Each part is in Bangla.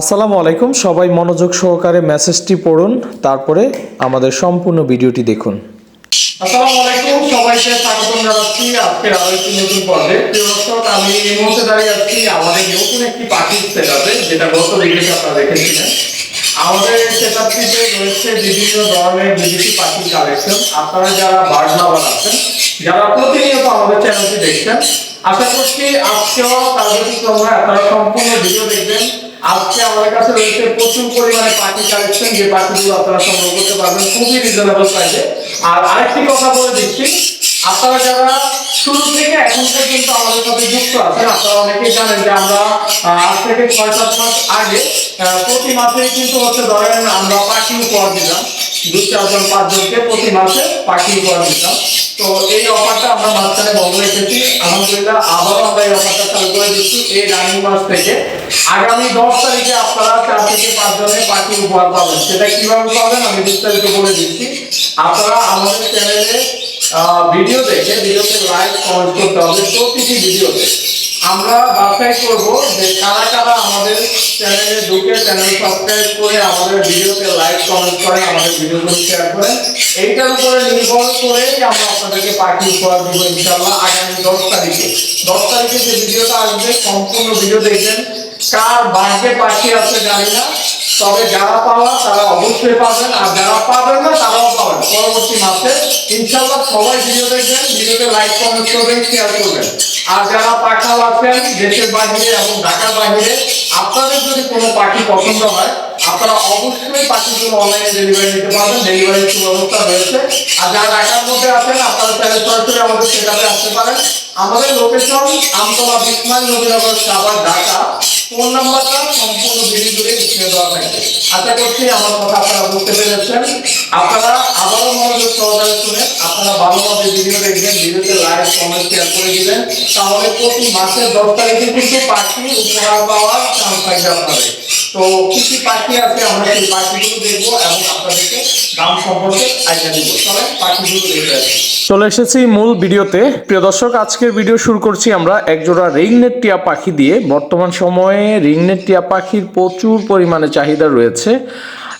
আসসালামু আলাইকুম। সবাই মনোযোগ সহকারে মেসেজটি পড়ুন, তারপরে আমাদের সম্পূর্ণ ভিডিওটি দেখুন। আলাইকুম। নতুন পর্বে। দাঁড়িয়ে আছি আমাদের নতুন একটি যেটা আপনারা আমাদের রয়েছে বিভিন্ন ধরনের বিদেশি পাখির কালেকশন আপনারা যারা বার্ড লাভার আছেন, যারা প্রতিনিয়ত আমাদের চ্যানেলটি দেখছেন, আশা করছি আজকেও তার ব্যতিক্রম আপনারা সম্পূর্ণ ভিডিও দেখবেন। আজকে আমাদের কাছে রয়েছে প্রচুর পরিমাণে পাখি কালেকশন যে পাখিগুলো আপনারা সংগ্রহ করতে পারবেন, খুবই রিজনেবল প্রাইসে আর আরেকটি কথা বলে দিচ্ছি, আপনারা যারা শুরু থেকে এখন পর্যন্ত আমাদের সাথে যুক্ত আছেন, আপনারা অনেকেই জানেন যে আমরা আজ থেকে ছয় সাত মাস আগে প্রতি মাসে কিন্তু হচ্ছে ধরেন আমরা পাখি উপহার দিলাম। দু চারজন পাঁচজনকে প্রতি মাসে পাখি উপহার দিতাম। তো এই অফারটা আমরা মাঝখানে বন্ধ রেখেছি। আলহামদুলিল্লাহ, আবারও আমরা এই অফারটা চালু করে দিচ্ছি এই রানিং মাস থেকে। আগামী দশ তারিখে আপনারা চার থেকে পাঁচ জনের পাখি উপহার পাবেন। সেটা কীভাবে পাবেন আমি বিস্তারিত বলে দিচ্ছি। আপনারা আমাদের চ্যানেলে ভিডিও দেখে ভিডিওতে লাইক কমেন্ট করতে হবে। প্রতিটি ভিডিওতে আমরা বাছাই করব যে কারা কারা আমাদের চ্যানেলে ঢুকে চ্যানেল সাবস্ক্রাইব করে আমাদের ভিডিওতে লাইক কমেন্ট করে আমাদের ভিডিওগুলো শেয়ার করেন এইটার উপরে নির্ভর করে আমরা আপনাদেরকে পাখি উপহার দিব ইনশাআল্লাহ আগামী দশ তারিখে। দশ তারিখে যে ভিডিওটা আসবে, সম্পূর্ণ ভিডিও দেখবেন। কার বাড়িতে পাখি আছে জানি না, তবে যারা পাওয়া তারা অবশ্যই পাবেন, আর যারা পাবেন না তারাও পাবেন পরবর্তী মাসে। ইনশাআল্লাহ সবাই ভিডিও দেখবেন, ভিডিওতে লাইক কমেন্ট করবেন শেয়ার করবেন। আর যারা পাখাল আছেন দেশের বাইরে এবং ঢাকার বাইরে, আপনাদের যদি কোনো পাখি পছন্দ হয়, আপনারা অবশ্যই পাখিগুলো অনলাইনে ডেলিভারি নিতে পারবেন। ডেলিভারির সুব্যবস্থা রয়েছে। আর যারা ঢাকার মধ্যে আছেন, আপনারা চাইলে সরাসরি আমাদের সেটাতে আসতে পারেন। আমাদের location Amtala Bismail Nabinagar Savar, Dhaka. Phone number সম্পূর্ণ ভিডিও জুড়ে স্ক্রিনে দেওয়া থাকবে। আশা করছি আমার কথা আপনারা বুঝতে পেরেছেন। আপনারা আবারও মনোযোগ তাহলে প্রতি মাসের দশ তারিখে কিন্তু পাখি উপহার পাওয়ার চান্স থাকবে আপনাদের। তো পাখি আছে আমরা সেই পাখিগুলো দেখব এবং আপনাদেরকে দাম সম্পর্কে আইডিয়া দিব। চলেন পাখিগুলো চলে এসেছি মূল ভিডিওতে। প্রিয় দর্শক, আজকের ভিডিও শুরু করছি আমরা একজোড়া রিংনেট টিয়া পাখি দিয়ে। বর্তমান সময়ে রিংনেট টিয়া পাখির প্রচুর পরিমাণে চাহিদা রয়েছে।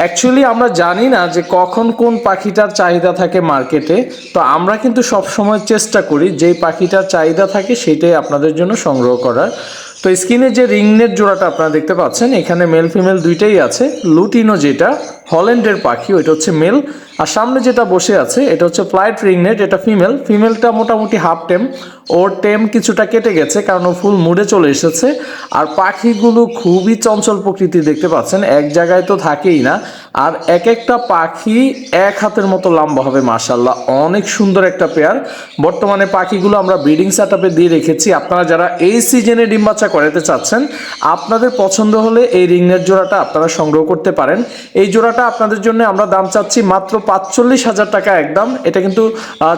অ্যাকচুয়ালি আমরা জানি না যে কখন কোন পাখিটার চাহিদা থাকে মার্কেটে, তো আমরা কিন্তু সব সময় চেষ্টা করি যেই পাখিটার চাহিদা থাকে সেটাই আপনাদের জন্য সংগ্রহ করার। তো স্ক্রিনে যে রিংনেট জোড়াটা আপনারা দেখতে পাচ্ছেন, এখানে মেল ফিমেল দুইটাই আছে। লুটিনো যেটা হল্যান্ডের পাখি, ওইটা হচ্ছে মেল আর সামনে যেটা বসে আছে, এটা হচ্ছে ফ্লাইট রিংনেট এটা ফিমেল ফিমেলটা মোটামুটি হাফ টেম ওর টেম কিছুটা কেটে গেছে, কারণ ও ফুল মুডে চলে এসেছে। আর পাখিগুলো খুবই চঞ্চল প্রকৃতি দেখতে পাচ্ছেন। এক জায়গায় তো থাকেই না। আর এক একটা পাখি এক হাতের মতো লম্বা হবে মার্শাল্লাহ অনেক সুন্দর একটা পেয়ার বর্তমানে পাখিগুলো আমরা ব্রিডিং সেট দিয়ে রেখেছি। আপনারা যারা এই সিজনে ডিম বাচ্চা করাতে চাচ্ছেন, আপনাদের পছন্দ হলে এই রিংনেট জোড়াটা আপনারা সংগ্রহ করতে পারেন। এই জোড়াটা আপনাদের জন্য আমরা দাম চাচ্ছি মাত্র পাঁচচল্লিশ হাজার টাকা একদম। এটা কিন্তু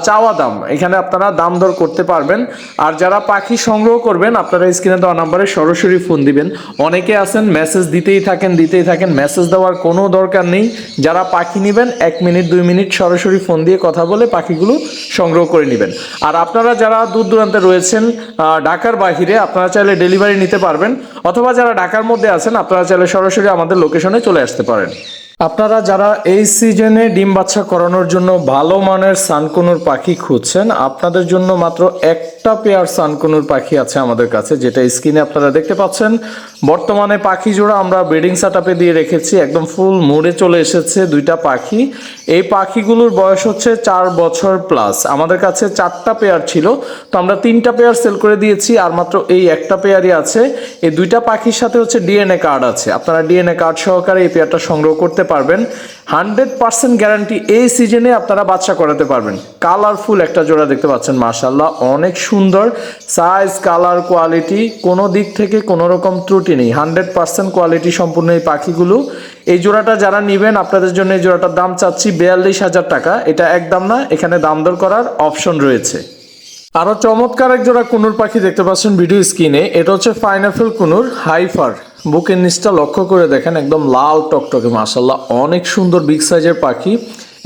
চাওয়া দাম। এখানে আপনারা দাম দর করতে পারবেন। আর যারা পাখি সংগ্রহ করবেন, আপনারা স্ক্রিনে দেওয়া নাম্বারে সরাসরি ফোন দিবেন। অনেকে আছেন মেসেজ দিতেই থাকেন দিতেই থাকেন। মেসেজ দেওয়ার কোনো দরকার নেই। যারা পাখি নেবেন, এক মিনিট, দুই মিনিট সরাসরি ফোন দিয়ে কথা বলে পাখিগুলো সংগ্রহ করে নেবেন। আর আপনারা যারা দূর দূরান্তে রয়েছেন ঢাকার বাহিরে, আপনারা চাইলে ডেলিভারি নিতে পারবেন। অথবা যারা ঢাকার মধ্যে আছেন, আপনারা চাইলে সরাসরি আমাদের লোকেশনে চলে আসতে পারেন। আপনারা যারা এই সিজনে ডিম বাচ্চা করানোর জন্য ভালো মানের সানকুনুর পাখি খুঁজছেন, আপনাদের জন্য মাত্র একটা পেয়ার সানকুনুর পাখি আছে আমাদের কাছে, যেটা স্ক্রিনে আপনারা দেখতে পাচ্ছেন। বর্তমানে পাখি জোড়া আমরা ব্রিডিং সাটাপে দিয়ে রেখেছি, একদম ফুল মুড়ে চলে এসেছে দুইটা পাখি। এই পাখিগুলোর বয়স হচ্ছে চার বছর প্লাস আমাদের কাছে চারটা পেয়ার ছিল, তো আমরা তিনটা পেয়ার সেল করে দিয়েছি, আর মাত্র এই একটা পেয়ারই আছে। এই দুইটা পাখির সাথে হচ্ছে ডিএনএ কার্ড আছে। আপনারা ডিএনএ কার্ড সহকারে এই পেয়ারটা সংগ্রহ করতে পারবেন। হান্ড্রেড পার্সেন্ট গ্যারান্টি এই সিজনে আপনারা বাচ্চা করাতে পারবেন। কালারফুল একটা জোড়া দেখতে পাচ্ছেন মাশাল্লাহ অনেক সুন্দর। সাইজ, কালার, কোয়ালিটি, কোনো দিক থেকে কোনো রকম ত্রুটি নেই। হান্ড্রেড পার্সেন্ট কোয়ালিটি সম্পূর্ণ এই পাখিগুলো। এই জোড়াটা যারা নেবেন, আপনাদের জন্য এই জোড়াটার দাম চাচ্ছি বিয়াল্লিশ হাজার টাকা। এটা একদম না, এখানে দাম দর করার অপশন রয়েছে। আরও চমৎকার এক জোড়া কুনুর পাখি দেখতে পাচ্ছেন ভিডিও স্ক্রিনে। এটা হচ্ছে ফাইনাফেল কুনুর হাইফার। বুকের নিচটা লক্ষ্য করে দেখেন একদম লাল টকটকে মাসাল্লাহ অনেক সুন্দর বিগ সাইজের পাখি।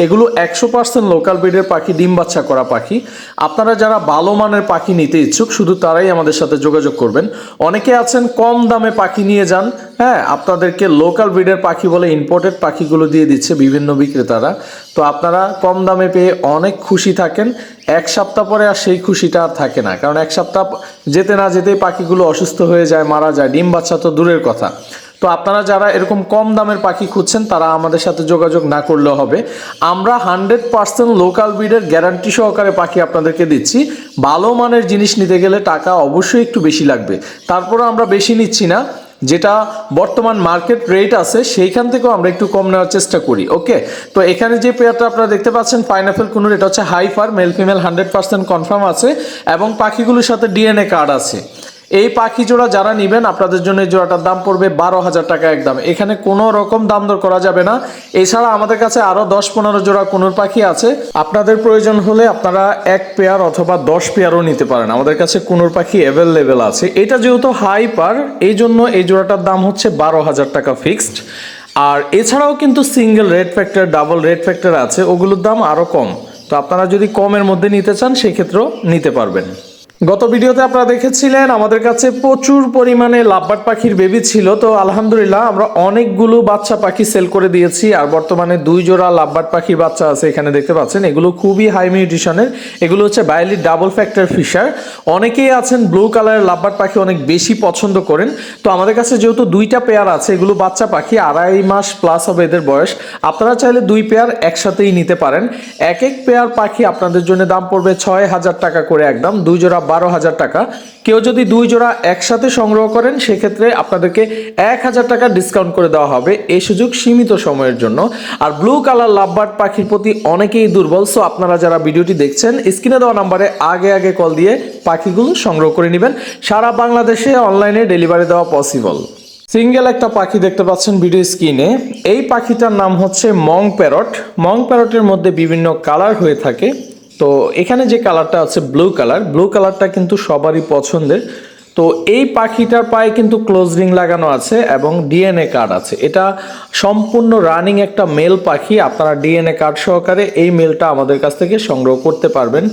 এগুলো একশো পার্সেন্ট লোকাল ব্রিডের পাখি, ডিম বাচ্চা করা পাখি। আপনারা যারা ভালো মানের পাখি নিতে ইচ্ছুক, শুধু তারাই আমাদের সাথে যোগাযোগ করবেন। অনেকে আছেন কম দামে পাখি নিয়ে যান। হ্যাঁ আপনাদেরকে লোকাল ব্রিডের পাখি বলে ইম্পোর্টেড পাখিগুলো দিয়ে দিচ্ছে বিভিন্ন বিক্রেতারা। তো আপনারা কম দামে পেয়ে অনেক খুশি থাকেন। এক সপ্তাহ পরে আর সেই খুশিটা আর থাকে না। কারণ এক সপ্তাহ যেতে না যেতেই পাখিগুলো অসুস্থ হয়ে যায়, মারা যায়। ডিম বাচ্চা তো দূরের কথা। তো আপনারা যারা এরকম কম দামের পাখি খুঁজছেন, তারা আমাদের সাথে যোগাযোগ না করলেও হবে। আমরা হান্ড্রেড পার্সেন্ট লোকাল ব্রিডের গ্যারান্টি সহকারে পাখি আপনাদেরকে দিচ্ছি। ভালো মানের জিনিস নিতে গেলে টাকা অবশ্যই একটু বেশি লাগবে। তারপরে আমরা বেশি নিচ্ছি না। যেটা বর্তমান মার্কেট রেট আছে, সেইখান থেকেও আমরা একটু কম নেওয়ার চেষ্টা করি, ওকে? তো এখানে যে পেয়ারটা আপনারা দেখতে পাচ্ছেন, পাইনাপেল কুনুর, এটা হচ্ছে হাইফার male female hundred percent confirm আছে এবং পাখিগুলোর সাথে ডিএনএ কার্ড আছে। এই পাখি জোড়া যারা নেবেন, আপনাদের জন্য এই জোড়াটার দাম পড়বে বারো হাজার টাকা একদম। এখানে কোনো রকম দাম দর করা যাবে না। এছাড়া আমাদের কাছে আরও দশ পনেরো জোড়া কোনোর পাখি আছে। আপনাদের প্রয়োজন হলে আপনারা এক পেয়ার অথবা দশ পেয়ারও নিতে পারেন। আমাদের কাছে কোনোর পাখি অ্যাভেলেবেল আছে। এটা যেহেতু হাই পার এই জন্য এই জোড়াটার দাম হচ্ছে বারো হাজার টাকা ফিক্সড আর এছাড়াও কিন্তু single red factor double red factor আছে। ওগুলোর দাম আরও কম। তো আপনারা যদি কমের মধ্যে নিতে চান, সেক্ষেত্রেও নিতে পারবেন। গত ভিডিওতে আপনারা দেখেছিলেন, আমাদের কাছে প্রচুর পরিমাণে লাভবাট পাখির বেবি ছিল। তো আলহামদুলিল্লাহ, আমরা অনেকগুলো বাচ্চা পাখি সেল করে দিয়েছি, আর বর্তমানে দুই জোড়া লাভবাট পাখির বাচ্চা আছে এখানে দেখতে পাচ্ছেন। এগুলো খুবই হাই মিউটিশনের এগুলো হচ্ছে বায়োলি ডাবল ফ্যাক্টর ফিশার অনেকেই আছেন ব্লু কালারের লাভবাট পাখি অনেক বেশি পছন্দ করেন। তো আমাদের কাছে যেহেতু দুইটা পেয়ার আছে, এগুলো বাচ্চা পাখি, আড়াই মাস প্লাস হবে এদের বয়স। আপনারা চাইলে দুই পেয়ার একসাথেই নিতে পারেন। এক এক পেয়ার পাখি আপনাদের জন্য দাম পড়বে ছয় হাজার টাকা করে একদম। দুই জোড়া বারো হাজার টাকা। কেউ যদি দুই জোড়া একসাথে সংগ্রহ করেন, সেক্ষেত্রে আপনাদেরকে এক হাজার টাকা ডিসকাউন্ট করে দেওয়া হবে এই সুযোগ সীমিত সময়ের জন্য। আর ব্লু কালার লাভবার্ড পাখির প্রতি অনেকেই দুর্বল সো আপনারা যারা ভিডিওটি দেখছেন, স্ক্রিনে দেওয়া নাম্বারে আগে আগে কল দিয়ে পাখিগুলো সংগ্রহ করে নেবেন। সারা বাংলাদেশে অনলাইনে ডেলিভারি দেওয়া পসিবল সিঙ্গেল একটা পাখি দেখতে পাচ্ছেন ভিডিও স্ক্রিনে এই পাখিটার নাম হচ্ছে মং প্যারট মং প্যারটের মধ্যে বিভিন্ন কালার হয়ে থাকে। তো এখানে যে কালারটা আছে ব্লু কালার ব্লু কালারটা কিন্তু সবারই পছন্দের। তো এই পাখিটার পায়ে কিন্তু ক্লোজ রিং লাগানো আছে এবং ডিএনএ কার্ড আছে। এটা সম্পূর্ণ রানিং একটা মেল পাখি, আপনারা ডিএনএ কার্ড সহকারে এই মেলটা আমাদের কাছ থেকে সংগ্রহ করতে পারবেন।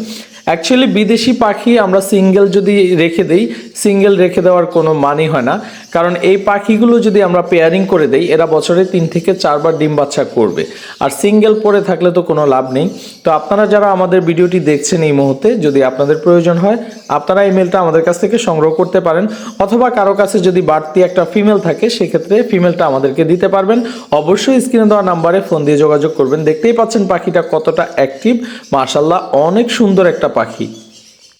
অ্যাকচুয়ালি বিদেশি পাখি আমরা সিঙ্গেল যদি রেখে দেই সিঙ্গেল রেখে দেওয়ার কোনো মানি হয় না। কারণ এই পাখিগুলো যদি আমরা পেয়ারিং করে দেই, এরা বছরে তিন থেকে চারবার ডিম বাচ্চা করবে। আর সিঙ্গেল পরে থাকলে তো কোনো লাভ নেই। তো আপনারা যারা আমাদের ভিডিওটি দেখছেন এই মুহূর্তে, যদি আপনাদের প্রয়োজন হয়, আপনারা এই মেলটা আমাদের কাছ থেকে সংগ্রহ করতে পারেন, অথবা কারও কাছে যদি বাড়তি একটা ফিমেল থাকে, সেক্ষেত্রে ফিমেলটা আমাদেরকে দিতে পারবেন। অবশ্যই স্ক্রিনে দেওয়া নাম্বারে ফোন দিয়ে যোগাযোগ করবেন। দেখতেই পাচ্ছেন পাখিটা কতটা অ্যাক্টিভ মার্শাল্লাহ অনেক সুন্দর একটা পাখি।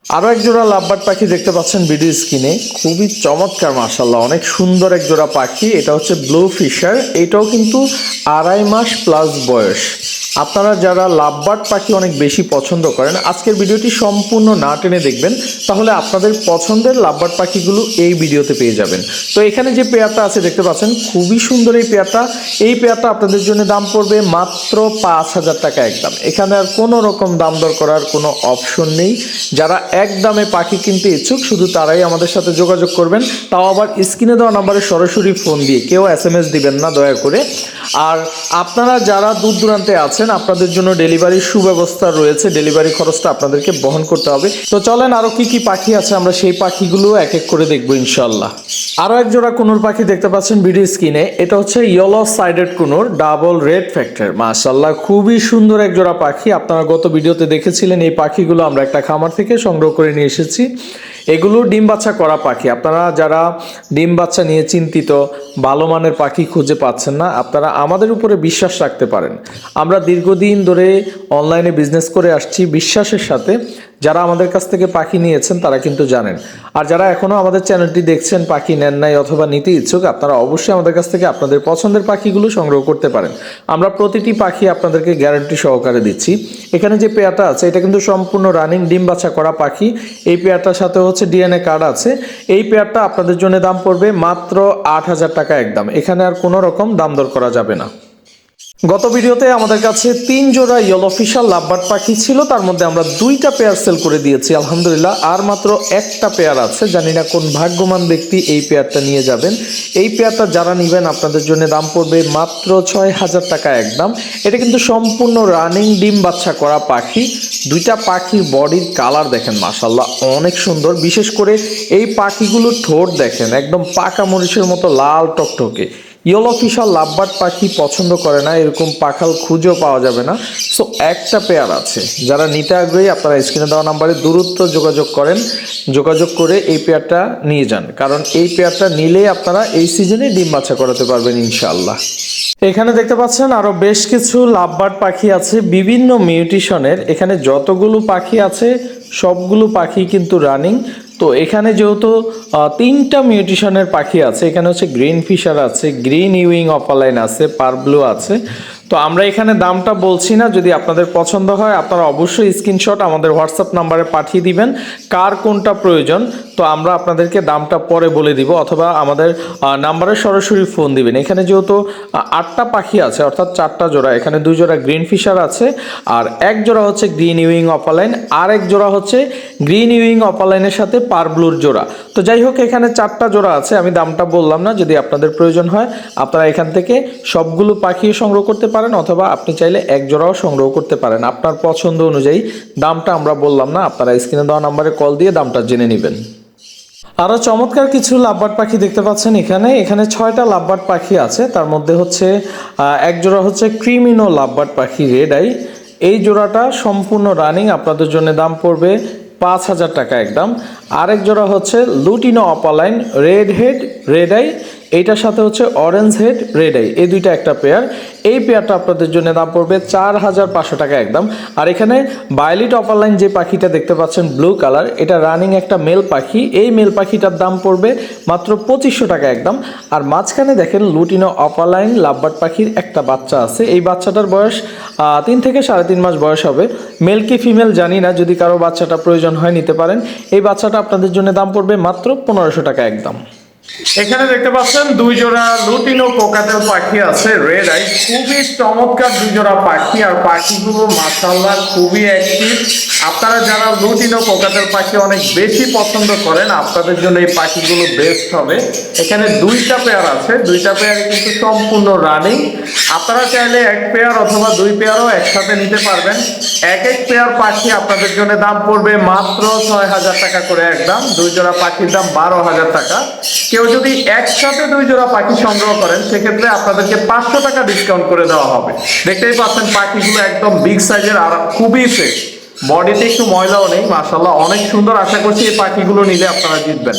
আরও এক জোড়া লাভবার্ড পাখি দেখতে পাচ্ছেন ভিডিও স্ক্রিনে খুবই চমৎকার মার্শাল্লাহ অনেক সুন্দর এক জোড়া পাখি। এটা হচ্ছে ব্লু ফিশার এটাও কিন্তু আড়াই মাস প্লাস বয়স। আপনারা যারা লাভবার্ড পাখি অনেক বেশি পছন্দ করেন, আজকের ভিডিওটি সম্পূর্ণ না টেনে দেখবেন, তাহলে আপনাদের পছন্দের লাভবার্ড পাখিগুলো এই ভিডিওতে পেয়ে যাবেন। তো এখানে যে পেয়ারটা আছে, দেখতে পাচ্ছেন, খুবই সুন্দর এই পেয়ারটা। এই পেয়ারটা আপনাদের জন্য দাম পড়বে মাত্র পাঁচ হাজার টাকা একদম এখানে আর কোনো রকম দাম দর করার কোনো অপশন নেই। যারা এক দামে পাখি কিনতে ইচ্ছুক, শুধু তারাই আমাদের সাথে যোগাযোগ করবেন। তাও আবার স্ক্রিনে দেওয়া নাম্বারে সরাসরি ফোন দিয়ে কেউ এস দিবেন না, দয়া করে। আর আপনারা যারা দূর দূরান্তে আছেন আপনাদের জন্য ডেলিভারির সুব্যবস্থা রয়েছে। ডেলিভারি খরচটা আপনাদেরকে বহন করতে হবে। তো চলেন, আরও কি কি পাখি আছে? আমরা সেই পাখিগুলো এক এক করে দেখব ইনশাল্লাহ আরও এক জোড়া কুনুর পাখি দেখতে পাচ্ছেন ভিডিও স্ক্রিনে। এটা হচ্ছে yellow sided conure double red factor মাশাল্লাহ খুবই সুন্দর এক জোড়া পাখি। আপনারা গত ভিডিওতে দেখেছিলেন, এই পাখিগুলো আমরা একটা খামার থেকে সংগ্রহ করে নিয়ে এসেছি। এগুলো ডিম বাচ্চা করা পাখি। আপনারা যারা ডিম বাচ্চা নিয়ে চিন্তিত, ভালো মানের পাখি খুঁজে পাচ্ছেন না, আপনারা আমাদের উপরে বিশ্বাস রাখতে পারেন। আমরা দীর্ঘদিন ধরে অনলাইনে বিজনেস করে আসছি। বিশ্বাসের সাথে যারা আমাদের কাছ থেকে পাখি নিয়েছেন, তারা কিন্তু জানেন। আর যারা এখনও আমাদের চ্যানেলটি দেখছেন, পাখি নেন নাই অথবা নিতে ইচ্ছুক, আপনারা অবশ্যই আমাদের কাছ থেকে আপনাদের পছন্দের পাখিগুলো সংগ্রহ করতে পারেন। আমরা প্রতিটি পাখি আপনাদেরকে গ্যারান্টি সহকারে দিচ্ছি। এখানে যে পেয়ারটা আছে, এটা কিন্তু সম্পূর্ণ রানিং ডিম বাছা করা পাখি। এই পেয়ারটার সাথে হচ্ছে ডিএনএ কার্ড আছে। এই পেয়ারটা আপনাদের জন্য দাম পড়বে মাত্র আট হাজার টাকা একদম। এখানে আর কোনো রকম দাম দর করা যাবে না। গত ভিডিওতে আমাদের কাছে তিন জোড়া ইয়েলো ফিশার লাভবার্ড পাখি ছিল, তার মধ্যে আমরা দুইটা পেয়ার সেল করে দিয়েছি, আলহামদুলিল্লাহ। আর মাত্র একটা পেয়ার আছে, জানি না কোন ভাগ্যবান ব্যক্তি এই পেয়ারটা নিয়ে যাবেন। এই পেয়ারটা যারা নেবেন, আপনাদের জন্য দাম পড়বে মাত্র ছয় হাজার টাকা একদম। এটা কিন্তু সম্পূর্ণ রানিং ডিম বাচ্চা করা পাখি। দুইটা পাখির বডির কালার দেখেন মাসাল্লাহ অনেক সুন্দর। বিশেষ করে এই পাখিগুলোর ঠোঁট দেখেন, একদম পাকা মরিচের মতো লাল টকটকে। ইয়েলো ফিশার লাভবার্ড পাখি পছন্দ করে না, এরকম পাখাল খুঁজেও পাওয়া যাবে না। সো একটা পেয়ার আছে। যারা নিতে আগ্রহী, আপনারা স্ক্রিনে দেওয়া নাম্বারে দূরত্ব যোগাযোগ করেন। যোগাযোগ করে এই পেয়ারটা নিয়ে যান। কারণ এই পেয়ারটা নিলেই আপনারা এই সিজনে ডিম বাছা করাতে পারবেন, ইনশাআল্লাহ। এখানে দেখতে পাচ্ছেন আরও বেশ কিছু লাভবার্ড পাখি আছে, বিভিন্ন মিউটিশনের। এখানে যতগুলো পাখি আছে, সবগুলো পাখি কিন্তু রানিং তো এখানে যেহেতু তিনটা মিউটিশনের পাখি আছে, এখানে হচ্ছে গ্রিন ফিশার আছে, গ্রিন ইউইং অপালাইন আছে, পারব্লু আছে। তো আমরা এখানে দামটা বলছি না, যদি আপনাদের পছন্দ হয়, আপনারা অবশ্যই স্ক্রিনশট আমাদের হোয়াটসঅ্যাপ নাম্বারে পাঠিয়ে দিবেন, কার কোনটা প্রয়োজন। তো আমরা আপনাদেরকে দামটা পরে বলে দিব অথবা আমাদের নাম্বারে সরাসরি ফোন দিবেন। এখানে যেহেতু আটটা পাখি আছে, অর্থাৎ চারটা জোড়া, এখানে দুই জোড়া গ্রিন ফিশার আছে, আর এক জোড়া হচ্ছে গ্রিন ইউইং অপালাইন, আর এক জোড়া হচ্ছে গ্রিন ইউইং অপালাইনের সাথে পারব্লুর জোড়া। তো যাই হোক, এখানে চারটা জোড়া আছে, আমি দামটা বললাম না, যদি আপনাদের প্রয়োজন হয়, আপনারা এখান থেকে সবগুলো পাখি সংগ্রহ করতে পারেন, অথবা আপনি চাইলে এক জোড়াও সংগ্রহ করতে পারেন। আপনার পছন্দ অনুযায়ী দামটা আমরা বললাম না, আপনারা স্ক্রিনে দেওয়া নাম্বারে কল দিয়ে দামটা জেনে নেবেন। আরও চমৎকার কিছু লাভবার্ড পাখি দেখতে পাচ্ছেন এখানে। এখানে ছয়টা লাভবার্ড পাখি আছে। তার মধ্যে হচ্ছে এক জোড়া হচ্ছে ক্রিমিনো লাভবার্ড পাখি, রেড আই। এই জোড়াটা সম্পূর্ণ রানিং, আপনাদের জন্য দাম পড়বে পাঁচ হাজার টাকা একদম। আরেক জোড়া হচ্ছে lutino opaline, red head, red eye, এইটার সাথে হচ্ছে অরেঞ্জ হেড, রেড আই। এই দুইটা একটা পেয়ার। এই পেয়ারটা আপনাদের জন্য দাম পড়বে চার হাজার পাঁচশো টাকা একদম। আর এখানে বায়োলিট অপারলাইন যে পাখিটা দেখতে পাচ্ছেন, ব্লু কালার, এটা রানিং একটা মেল পাখি। এই মেল পাখিটার দাম পড়বে মাত্র পঁচিশশো টাকা একদম। আর মাঝখানে দেখেন লুটিনো অপারলাইন লাভবার্ড পাখির একটা বাচ্চা আছে। এই বাচ্চাটার বয়স তিন থেকে সাড়ে তিন মাস বয়স হবে। মেল কি ফিমেল জানি না, যদি কারও বাচ্চাটা প্রয়োজন হয় নিতে পারেন। এই বাচ্চাটা আপনাদের জন্য দাম পড়বে মাত্র পনেরোশো টাকা একদম। এখানে দেখতে পাচ্ছেন, দুই জোড়া লুটিনো কোকাতেল পাখি আছে রেড আই খুবই চমৎকার দুই জোড়া পাখি, আর পাখিগুলো মাসাল্লাহ খুবই অ্যাক্টিভ আপনারা যারা লুটিনো কোকাটেল পাখি অনেক বেশি পছন্দ করেন, আপনাদের জন্য এই পাখিগুলো বেস্ট হবে। এখানে দুইটা পেয়ার আছে। দুইটা পেয়ার কিন্তু সম্পূর্ণ রানিং আপনারা চাইলে এক পেয়ার অথবা দুই পেয়ারও একসাথে নিতে পারবেন। এক এক পেয়ার পাখি আপনাদের জন্য দাম পড়বে মাত্র ছয় হাজার টাকা করে একদম দুই জোড়া পাখির দাম বারো হাজার টাকা। কেউ যদি একসাথে দুই জোড়া পাখি সংগ্রহ করেন, সেক্ষেত্রে আপনাদেরকে পাঁচশো টাকা ডিসকাউন্ট করে দেওয়া হবে। দেখতেই পাচ্ছেন পাখিগুলো একদম বিগ সাইজের আর খুবই ফ্রেশ বডিতে একটু ময়লাও নেই মাসাল্লাহ অনেক সুন্দর আশা করছি এই পাখিগুলো নিলে আপনারা জিতবেন।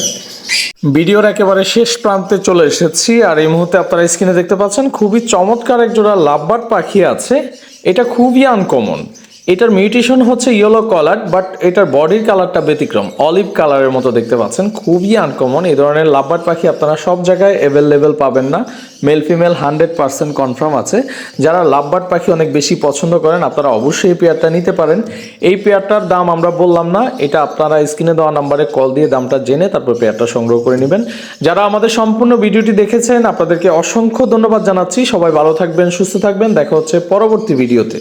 ভিডিওর একেবারে শেষ প্রান্তে চলে এসেছি, আর এই মুহূর্তে আপনারা স্ক্রিনে দেখতে পাচ্ছেন, খুবই চমৎকার এক জোড়া লাভবার্ড পাখি আছে। এটা খুবই আনকমন এটার মিউটেশন হচ্ছে ইয়েলো কালার বাট এটার বডির কালারটা ব্যতিক্রম। অলিভ কালারের মতো দেখতে পাচ্ছেন, খুবই আনকমন এই ধরনের লাভবার্ড পাখি আপনারা সব জায়গায় অ্যাভেলেবেল পাবেন না। Male female hundred percent confirm আছে। যারা লাভবার্ড পাখি অনেক বেশি পছন্দ করেন, আপনারা অবশ্যই এই পেয়ারটা নিতে পারেন। এই পেয়ারটার দাম আমরা বললাম না, এটা আপনারা স্ক্রিনে দেওয়া নাম্বারে কল দিয়ে দামটা জেনে তারপর পেয়ারটা সংগ্রহ করে নেবেন। যারা আমাদের সম্পূর্ণ ভিডিওটি দেখেছেন, আপনাদেরকে অসংখ্য ধন্যবাদ জানাচ্ছি। সবাই ভালো থাকবেন, সুস্থ থাকবেন। দেখা হচ্ছে পরবর্তী ভিডিওতে।